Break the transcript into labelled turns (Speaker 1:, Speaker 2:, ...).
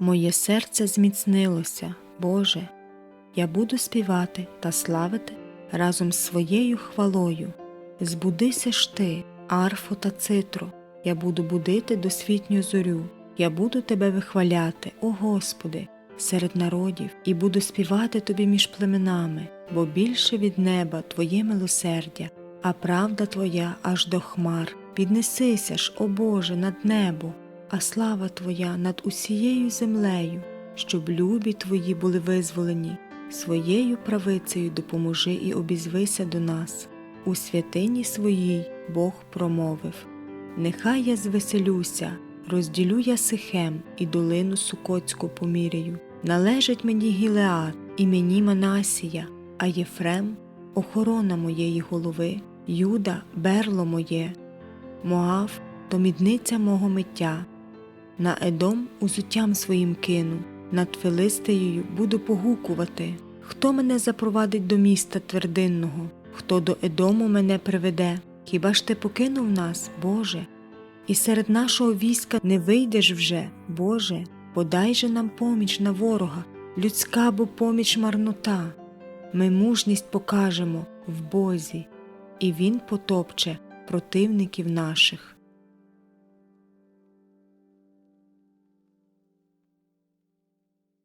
Speaker 1: Моє серце зміцнилося, Боже. Я буду співати та славити разом з своєю хвалою. Збудися ж ти, арфо та цитро, я буду будити досвітню зорю, я буду тебе вихваляти, о Господи, серед народів, і буду співати тобі між племенами, бо більше від неба Твоє милосердя, а правда Твоя аж до хмар. Піднесися ж, о Боже, над небо, а слава Твоя над усією землею, щоб любі Твої були визволені, своєю правицею допоможи і обізвися до нас. У святині своїй Бог промовив Нехай я звеселюся, розділю я сихем і долину Сукоцьку поміряю. Належить мені Гілеад і мені Манасія, а Єфрем охорона моєї голови, Юда берло моє, Моав то мідниця мого миття. На Едом узуттям своїм кину, над Филистеєю буду погукувати. Хто мене запровадить до міста твердинного, хто до Едому мене приведе? Хіба ж ти покинув нас, Боже? І серед нашого війська не вийдеш вже, Боже, подай же нам поміч на ворога, людська бо поміч марнота. Ми мужність покажемо в Бозі, і Він потопче противників наших.